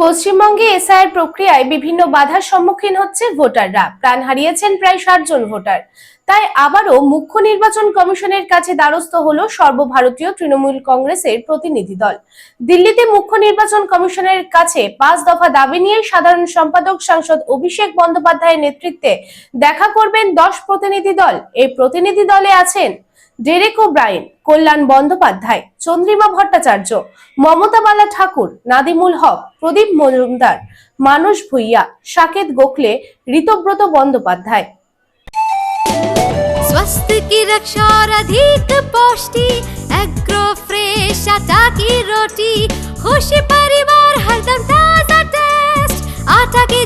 পশ্চিমবঙ্গে এসআইআর প্রক্রিয়ায় বিভিন্ন বাধার সম্মুখীন হচ্ছে ভোটাররা। প্রাণ হারিয়েছেন প্রায় ষাট জন ভোটার। তাই আবারও মুখ্য নির্বাচন কমিশনের কাছে দ্বারস্থ হল সর্বভারতীয় তৃণমূল কংগ্রেসের প্রতিনিধি দল। দিল্লিতে মুখ্য নির্বাচন কমিশনের কাছে পাঁচ দফা দাবি নিয়ে সাধারণ সম্পাদক সাংসদ অভিষেক বন্দ্যোপাধ্যায়ের নেতৃত্বে দেখা করবেন দশ প্রতিনিধি দল। এই প্রতিনিধি দলে আছেন ডেরেক ওব্রায়েন কল্যাণ বন্দ্যোপাধ্যায় চন্দ্রিমা ভট্টাচার্য মমতা বালা ঠাকুর নাদিমুল হক প্রদীপ মজুমদার মানস ভুইয়া সাকেত গোখলে ঋতব্রত বন্দ্যোপাধ্যায় स्वास्थ्य की रक्षा और अधिक पौष्टि एग्रो फ्रेश आटा की रोटी खुशी परिवार